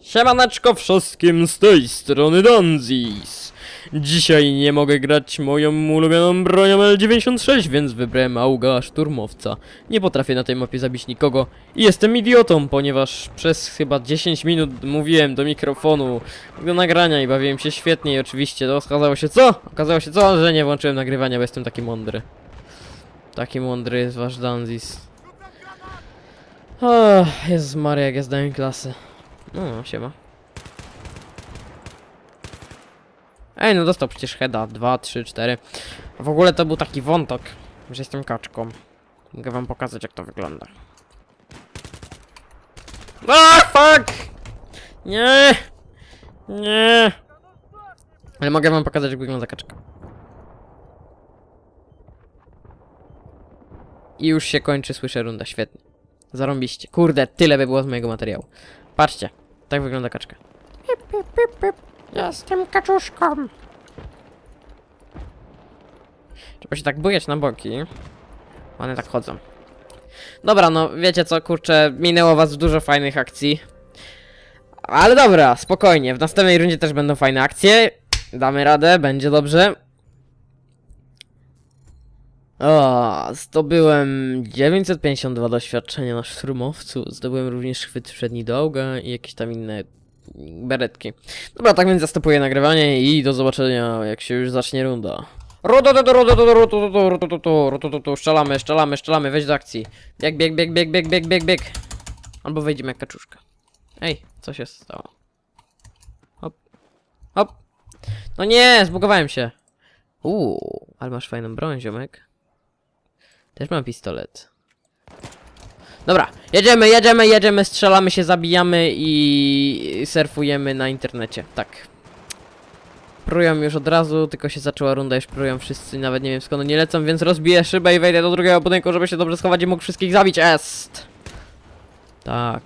Siemaneczko wszystkim z tej strony Danzis. Dzisiaj nie mogę grać moją ulubioną bronią L96, więc wybrałem Auga Szturmowca. Nie potrafię na tej mapie zabić nikogo i jestem idiotą, ponieważ przez chyba 10 minut mówiłem do mikrofonu do nagrania i bawiłem się świetnie i oczywiście to okazało się co? Okazało się co? Że nie włączyłem nagrywania, bo jestem taki mądry. Taki mądry jest wasz Danzis. O, Jezus Maria, jak ja zdałem klasę. No, siema. Ej, no dostał przecież heada. 2, 3, 4. W ogóle to był taki wątek, że jestem kaczką. Mogę wam pokazać, jak to wygląda. A, fuck! Nie! Nie! Ale mogę wam pokazać, jak wygląda kaczka. I już się kończy, słyszę runda, świetnie. Zarąbiście. Kurde, tyle by było z mojego materiału. Patrzcie, tak wygląda kaczka. Pip, pip, pip, pip. Jestem kaczuszką. Trzeba się tak bujać na boki. One tak chodzą. Dobra, no wiecie co, kurczę, minęło was dużo fajnych akcji. Ale dobra, spokojnie, w następnej rundzie też będą fajne akcje. Damy radę, będzie dobrze. O, zdobyłem 952 doświadczenia na szturmowcu. Zdobyłem również chwyt przedni dołga i jakieś tam inne beretki. Dobra, tak więc zastopuję nagrywanie i do zobaczenia, jak się już zacznie runda. Szczelamy, szczelamy, szczelamy, weź do akcji. Bieg, bieg, bieg, bieg, bieg, bieg, bieg, bieg. Albo wejdziemy jak kaczuszka. Ej, co się stało? Hop, hop. No nie, zbugowałem się. Uuu, ale masz fajną broń, ziomek. Też mam pistolet. Dobra, jedziemy, jedziemy, jedziemy, strzelamy się, zabijamy i surfujemy na internecie. Tak. Prują już od razu, tylko się zaczęła runda, już prują wszyscy, nawet nie wiem skąd nie lecą, więc rozbiję szybę i wejdę do drugiego budynku, żeby się dobrze schować i mógł wszystkich zabić. Est! Tak.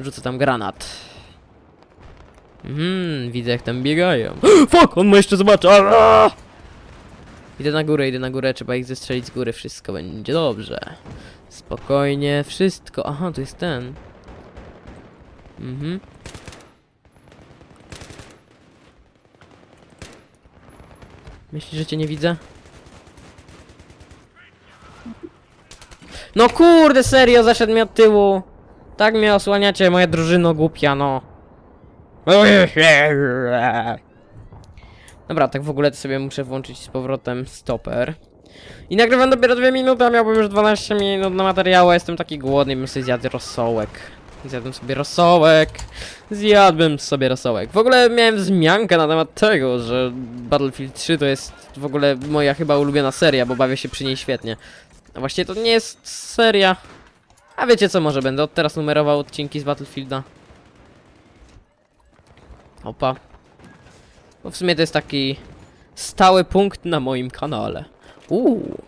Rzucę tam granat. Mhm, widzę jak tam biegają. Fuck, on ma jeszcze zobaczy. Ara! Idę na górę, idę na górę, trzeba ich zestrzelić z góry, wszystko będzie dobrze. Spokojnie, wszystko. Aha, to jest ten. Mhm. Myślisz, że cię nie widzę? No kurde, serio, zaszedł mi od tyłu. Tak mnie osłaniacie, moja drużyno głupia, no. Dobra, tak w ogóle to sobie muszę włączyć z powrotem stoper. I nagrywam dopiero 2 minuty, a miałbym już 12 minut na materiału, jestem taki głodny, bym sobie zjadł rosołek. Zjadłem sobie rosołek. Zjadłem sobie rosołek. W ogóle miałem wzmiankę na temat tego, że Battlefield 3 to jest w ogóle moja chyba ulubiona seria, bo bawię się przy niej świetnie. A właściwie to nie jest seria. A wiecie co, może będę od teraz numerował odcinki z Battlefielda. Opa. Bo w sumie to jest taki stały punkt na moim kanale. Uuu.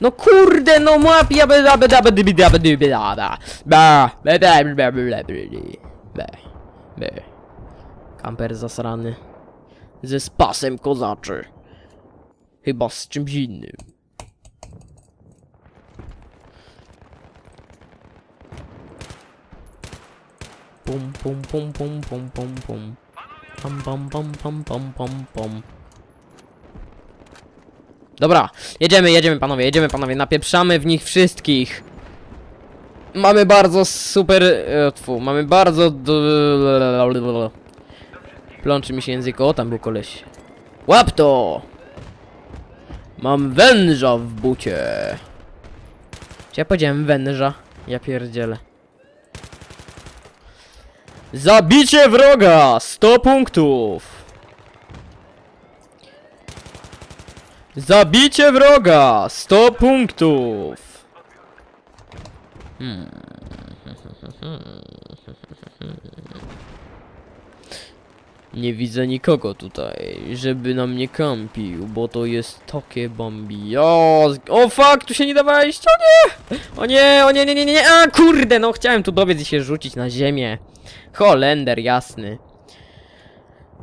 No kurde, no map ja be be be be be be be be be be be be. Kamper zasrany. Ze spasem kozaczy. Chyba z czymś innym. Pum pum pum pum pum pum pum. Pam pam pam pam pam pam pam. Dobra, jedziemy, jedziemy panowie, jedziemy panowie, napieprzamy w nich wszystkich. Mamy bardzo super... E, tfu, mamy bardzo... Plączy mi się język, o tam był koleś. Łap to! Mam węża w bucie. Czy ja powiedziałem węża? Ja pierdzielę. Zabicie wroga! 100 punktów! Zabicie wroga! 100 punktów! Hmm. Nie widzę nikogo tutaj, żeby na mnie kampił, bo to jest takie bombi. O, o fuck, tu się nie da wejść, o nie! O nie, o nie, nie, nie, nie, nie, a kurde, no chciałem tu dobiec i się rzucić na ziemię. Holender, jasny.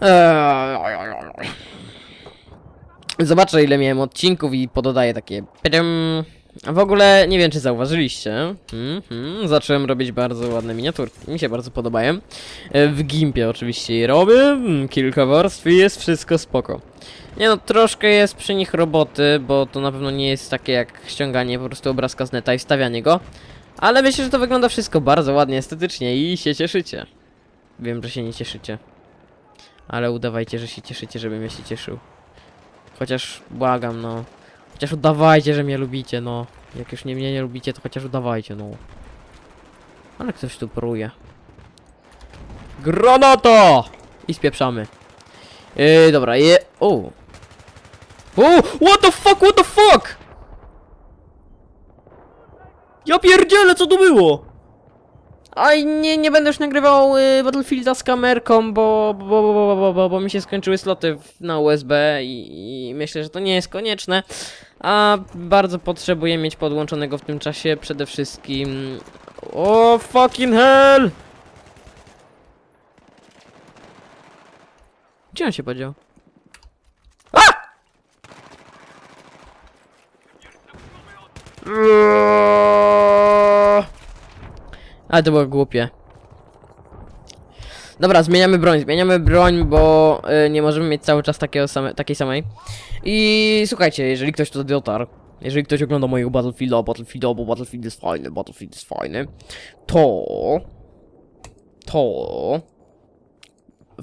Eee, Zobaczę ile miałem odcinków i pododaję takie. W ogóle nie wiem, czy zauważyliście. Mhm, zacząłem robić bardzo ładne miniaturki. Mi się bardzo podobają. E, W Gimpie oczywiście je robię. mm, Kilka warstw i jest wszystko spoko. Nie no, troszkę jest przy nich roboty, bo to na pewno nie jest takie jak ściąganie po prostu obrazka z neta i wstawianie go. Ale myślę, że to wygląda wszystko bardzo ładnie, estetycznie i się cieszycie. Wiem, że się nie cieszycie. Ale udawajcie, że się cieszycie, żebym ja się cieszył. Chociaż błagam, no. Chociaż udawajcie, że mnie lubicie, no. Jak już nie mnie nie lubicie, to chociaż udawajcie, no. Ale ktoś tu pruje. Granata! I spieprzamy. Yy, dobra, je... O! O! What the fuck, what the fuck! Ja pierdzielę, co to było? Aj, nie, nie będę już nagrywał y, Battlefielda z kamerką, bo, bo, bo, bo, bo, bo, bo mi się skończyły sloty w, na USB i, i myślę, że to nie jest konieczne. A bardzo potrzebuję mieć podłączonego w tym czasie przede wszystkim... O fucking hell! Gdzie on się podział? Ale to było głupie. Dobra, zmieniamy broń, zmieniamy broń, bo y, nie możemy mieć cały czas takiego same, takiej samej. I słuchajcie, jeżeli ktoś tu dotarł, jeżeli ktoś ogląda mojego Battlefielda, Battlefielda, bo Battlefield jest fajny, Battlefield jest fajny, to... To...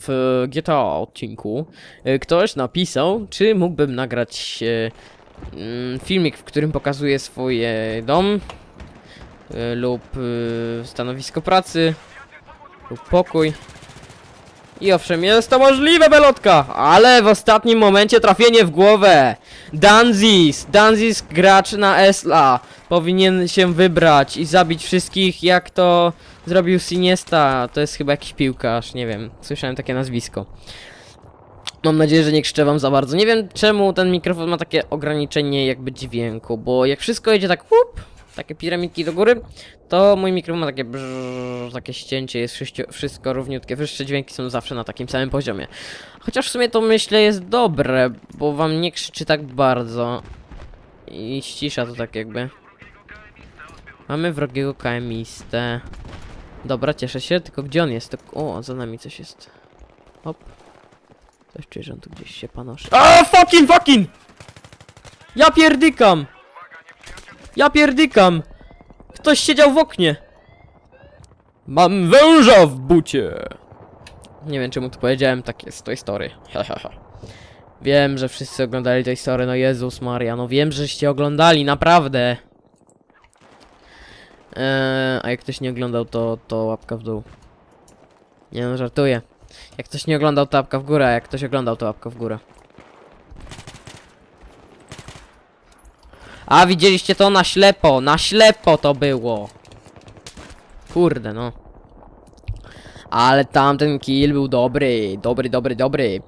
W GTA odcinku y, ktoś napisał, czy mógłbym nagrać y, mm, filmik, w którym pokazuję swój e, dom, y, lub y, stanowisko pracy lub pokój. I owszem, jest to możliwe, Belotka, ale w ostatnim momencie trafienie w głowę. Danzis, Danzis gracz na Esla powinien się wybrać i zabić wszystkich, jak to zrobił Siniesta. To jest chyba jakiś piłkarz, nie wiem, słyszałem takie nazwisko. Mam nadzieję, że nie krzyczę wam za bardzo. Nie wiem czemu ten mikrofon ma takie ograniczenie jakby dźwięku, bo jak wszystko jedzie tak takie piramidki do góry, to mój mikrofon ma takie brrr, takie ścięcie, jest wszystko, równiutkie. Wyższe dźwięki są zawsze na takim samym poziomie. Chociaż w sumie to myślę jest dobre, bo wam nie krzyczy tak bardzo. I ścisza to tak jakby. Mamy wrogiego KMistę. Dobra, cieszę się, tylko gdzie on jest? O, za nami coś jest. Hop. Coś czuję, że on tu gdzieś się panoszy. A fucking fucking! Ja pierdykam! Ja pierdykam! Ktoś siedział w oknie! Mam węża w bucie! Nie wiem czemu to powiedziałem, tak jest, Toy Story. Wiem, że wszyscy oglądali Toy Story, no Jezus Maria, no wiem, żeście oglądali, naprawdę! Eee, a jak ktoś nie oglądał, to, to łapka w dół. Nie no, żartuję. Jak ktoś nie oglądał, to łapka w górę, a jak ktoś oglądał, to łapka w górę. A widzieliście to na ślepo, na ślepo to było. Kurde no. Ale tamten kill był dobry, dobry, dobry, dobry.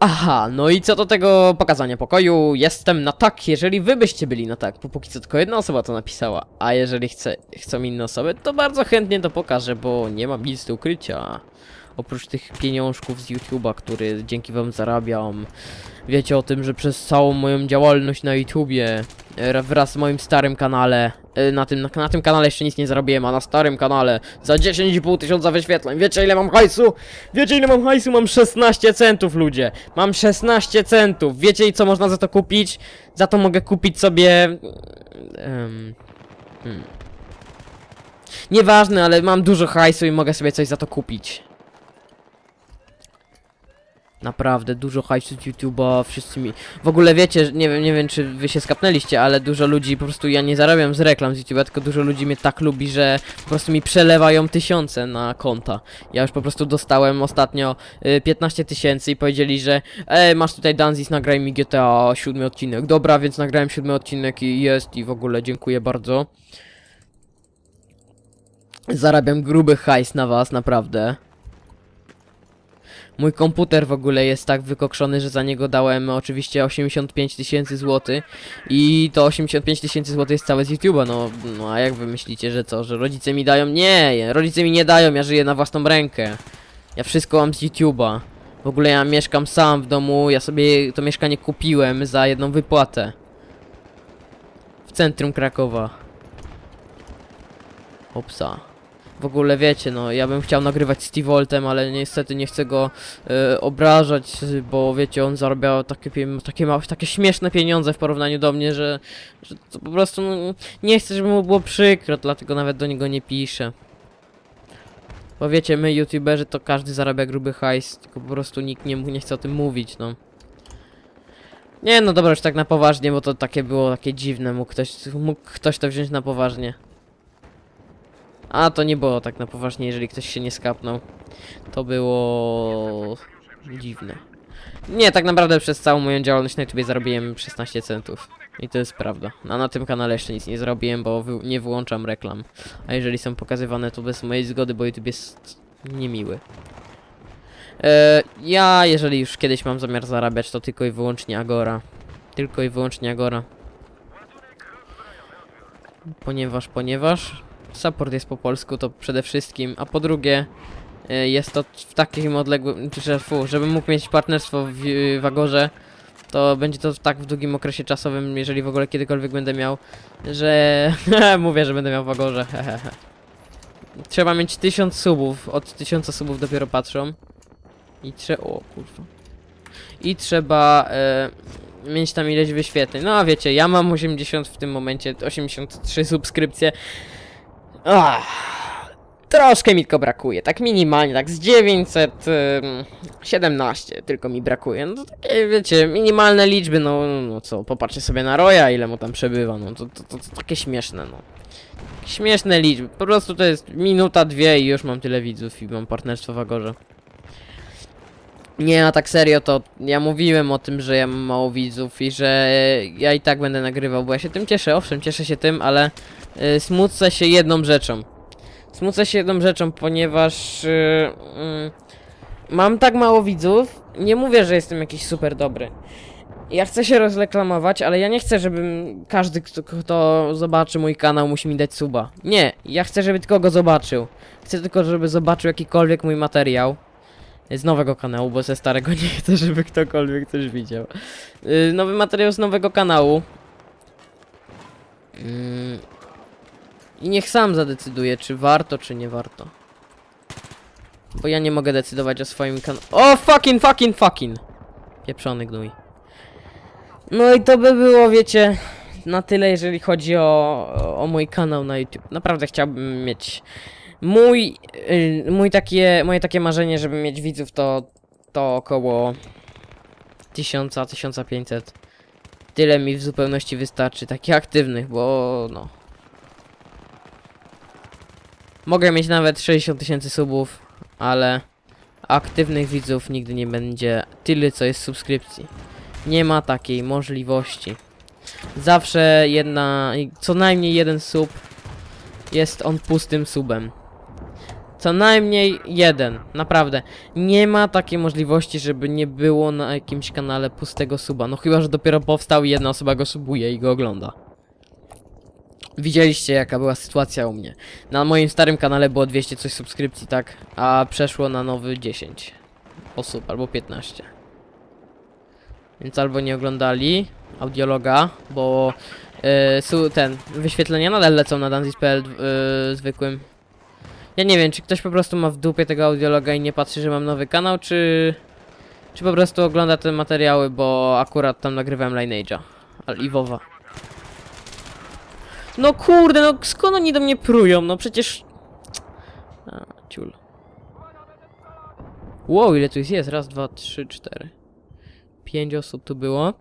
Aha, no i co do tego pokazania pokoju, jestem na tak, jeżeli wy byście byli na tak, bo póki co tylko jedna osoba to napisała, a jeżeli chce, chcą inne osoby, to bardzo chętnie to pokażę, bo nie mam nic do ukrycia. Oprócz tych pieniążków z YouTube'a, który dzięki wam zarabiam. Wiecie o tym, że przez całą moją działalność na YouTubie e, wraz z moim starym kanale, e, na tym, na, tym kanale jeszcze nic nie zarobiłem, a na starym kanale za 10,5 tysiąca wyświetleń. Wiecie ile mam hajsu? Wiecie ile mam hajsu? Mam 16 centów ludzie. Mam 16 centów. Wiecie co można za to kupić? Za to mogę kupić sobie... em, hmm. Nieważne, ale mam dużo hajsu i mogę sobie coś za to kupić. Naprawdę, dużo hajsu z YouTube'a, wszyscy mi... W ogóle wiecie, nie wiem, nie wiem czy wy się skapnęliście, ale dużo ludzi, po prostu ja nie zarabiam z reklam z YouTube'a, tylko dużo ludzi mnie tak lubi, że po prostu mi przelewają tysiące na konta. Ja już po prostu dostałem ostatnio y, 15 tysięcy i powiedzieli, że e, masz tutaj Danzis, nagraj mi GTA 7 odcinek. Dobra, więc nagrałem 7 odcinek i jest i w ogóle dziękuję bardzo. Zarabiam gruby hajs na was, naprawdę. Mój komputer w ogóle jest tak wykokszony, że za niego dałem oczywiście 85 tysięcy złotych i to 85 tysięcy złotych jest całe z YouTube'a, no, no a jak wy myślicie, że co, że rodzice mi dają? Nie, rodzice mi nie dają, ja żyję na własną rękę. Ja wszystko mam z YouTube'a. W ogóle ja mieszkam sam w domu, ja sobie to mieszkanie kupiłem za jedną wypłatę. w centrum Krakowa. Opsa. W ogóle wiecie, no ja bym chciał nagrywać z T-Voltem, ale niestety nie chcę go e, obrażać, bo wiecie, on zarabiał takie, takie, małe, takie śmieszne pieniądze w porównaniu do mnie, że, że to po prostu no, nie chcę, żeby mu było przykro, dlatego nawet do niego nie piszę. Bo wiecie, my youtuberzy to każdy zarabia gruby hajs, tylko po prostu nikt nie, nie chce o tym mówić, no. Nie, no dobra, już tak na poważnie, bo to takie było takie dziwne, mógł ktoś, mógł ktoś to wziąć na poważnie. A, to nie było tak na poważnie, jeżeli ktoś się nie skapnął. To było... dziwne. Nie, tak naprawdę przez całą moją działalność na YouTubie zarobiłem 16 centów. I to jest prawda. A na tym kanale jeszcze nic nie zrobiłem, bo wy nie wyłączam reklam. A jeżeli są pokazywane, to bez mojej zgody, bo YouTube jest niemiły. E, ja, jeżeli już kiedyś mam zamiar zarabiać, to tylko i wyłącznie Agora. Tylko i wyłącznie Agora. Ponieważ, ponieważ support jest po polsku, to przede wszystkim, a po drugie e, jest to w takim odległym, że fu, żebym mógł mieć partnerstwo w, w Agorze, to będzie to tak w długim okresie czasowym, jeżeli w ogóle kiedykolwiek będę miał, że mówię, że będę miał w Agorze. Trzeba mieć 1000 subów, od 1000 subów dopiero patrzą. I trzeba, o kurwa. I trzeba e, mieć tam ileś wyświetleń. No a wiecie, ja mam 80 w tym momencie, 83 subskrypcje. Ach, troszkę mi tylko brakuje, tak minimalnie, tak z 917 tylko mi brakuje. No to takie, wiecie, minimalne liczby, no, no co, popatrzcie sobie na Roya, ile mu tam przebywa, no to, to, to, to takie śmieszne, no. Śmieszne liczby, po prostu to jest minuta, dwie i już mam tyle widzów i mam partnerstwo w Agorze. Nie, a tak serio to ja mówiłem o tym, że ja mam mało widzów i że ja i tak będę nagrywał, bo ja się tym cieszę, owszem, cieszę się tym, ale y, smucę się jedną rzeczą. Smucę się jedną rzeczą, ponieważ y, mm, mam tak mało widzów, nie mówię, że jestem jakiś super dobry. Ja chcę się rozreklamować, ale ja nie chcę, żebym każdy, kto, kto zobaczy mój kanał, musi mi dać suba. Nie, ja chcę, żeby tylko go zobaczył. Chcę tylko, żeby zobaczył jakikolwiek mój materiał z nowego kanału, bo ze starego nie chcę, żeby ktokolwiek coś widział. Yy, nowy materiał z nowego kanału. Yy, I niech sam zadecyduje, czy warto, czy nie warto. Bo ja nie mogę decydować o swoim kanale. O, fucking, fucking, fucking! Pieprzony gnój. No i to by było, wiecie, na tyle, jeżeli chodzi o, o mój kanał na YouTube. Naprawdę chciałbym mieć Mój, y, mój takie, moje takie marzenie, żeby mieć widzów to, to około 1000, 1500. Tyle mi w zupełności wystarczy, takich aktywnych, bo no. Mogę mieć nawet 60 tysięcy subów, ale aktywnych widzów nigdy nie będzie tyle, co jest subskrypcji. Nie ma takiej możliwości. Zawsze jedna, co najmniej jeden sub jest on pustym subem. Co najmniej jeden, naprawdę. Nie ma takiej możliwości, żeby nie było na jakimś kanale pustego suba. No chyba, że dopiero powstał i jedna osoba go subuje i go ogląda. Widzieliście jaka była sytuacja u mnie. Na moim starym kanale było 200 coś subskrypcji, tak? A przeszło na nowy 10 osób albo 15. Więc albo nie oglądali audiologa, bo yy, ten wyświetlenia nadal lecą na danzis.pl yy, zwykłym. Ja nie wiem, czy ktoś po prostu ma w dupie tego audiologa i nie patrzy, że mam nowy kanał, czy... Czy po prostu ogląda te materiały, bo akurat tam nagrywałem Lineage'a. I WoWa. No kurde, no skąd oni do mnie prują? No przecież... A, ciul. Wow, ile tu jest? Jest, raz, dwa, trzy, cztery. Pięć osób tu było.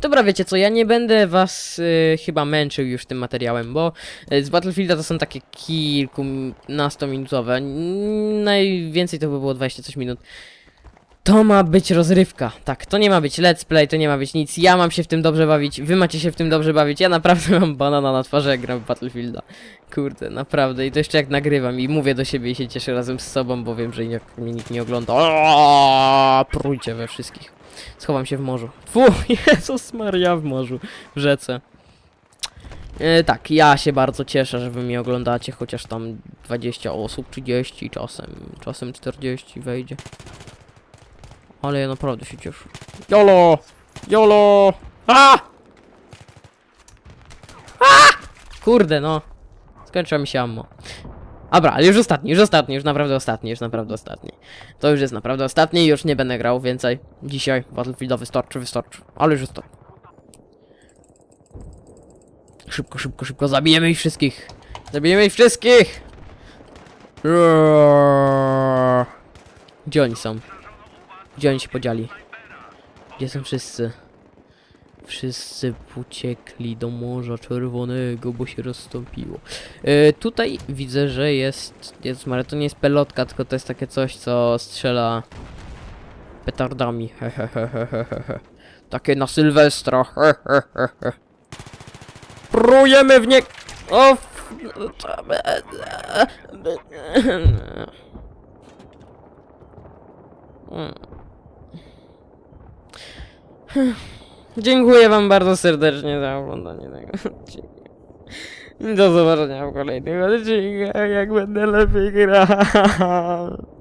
Dobra, wiecie co, ja nie będę was y, chyba męczył już tym materiałem, bo y, z Battlefielda to są takie kilkunastominutowe. Najwięcej to by było 20 coś minut. To ma być rozrywka. Tak, to nie ma być let's play, to nie ma być nic. Ja mam się w tym dobrze bawić, wy macie się w tym dobrze bawić. Ja naprawdę mam banana na twarzy, jak gram w Battlefielda. Kurde, naprawdę. I to jeszcze jak nagrywam i mówię do siebie i się cieszę razem z sobą, bo wiem, że jak mnie nikt nie ogląda. Aaaa, Prójcie we wszystkich. Schowam się w morzu. Fu, Jezus Maria w morzu, w rzece. E, tak, ja się bardzo cieszę, że wy mnie oglądacie, chociaż tam 20 osób, 30 czasem, czasem 40 wejdzie. Ale ja naprawdę się cieszę. Jolo! Jolo! A! Kurde, no. Skończyła mi się ammo. Dobra, ale już ostatni, już ostatni, już naprawdę ostatni, już naprawdę ostatni. To już jest naprawdę ostatni i już nie będę grał więcej. Dzisiaj Battlefielda wystarczy, wystarczy. Ale już jest to. Szybko, szybko, szybko, zabijemy ich wszystkich. Zabijemy ich wszystkich! Roar. Gdzie oni są? Gdzie oni się podzieli? Gdzie są wszyscy? Wszyscy uciekli do Morza Czerwonego, bo się rozstąpiło. E, tutaj widzę, że jest. Jest, ale to nie jest pelotka, tylko to jest takie coś, co strzela petardami. Takie na Sylwestra. Hehehehe. W nie. O! f- Dziękuję wam bardzo serdecznie za oglądanie tego odcinka. Do zobaczenia w kolejnych odcinkach, jak będę lepiej grał.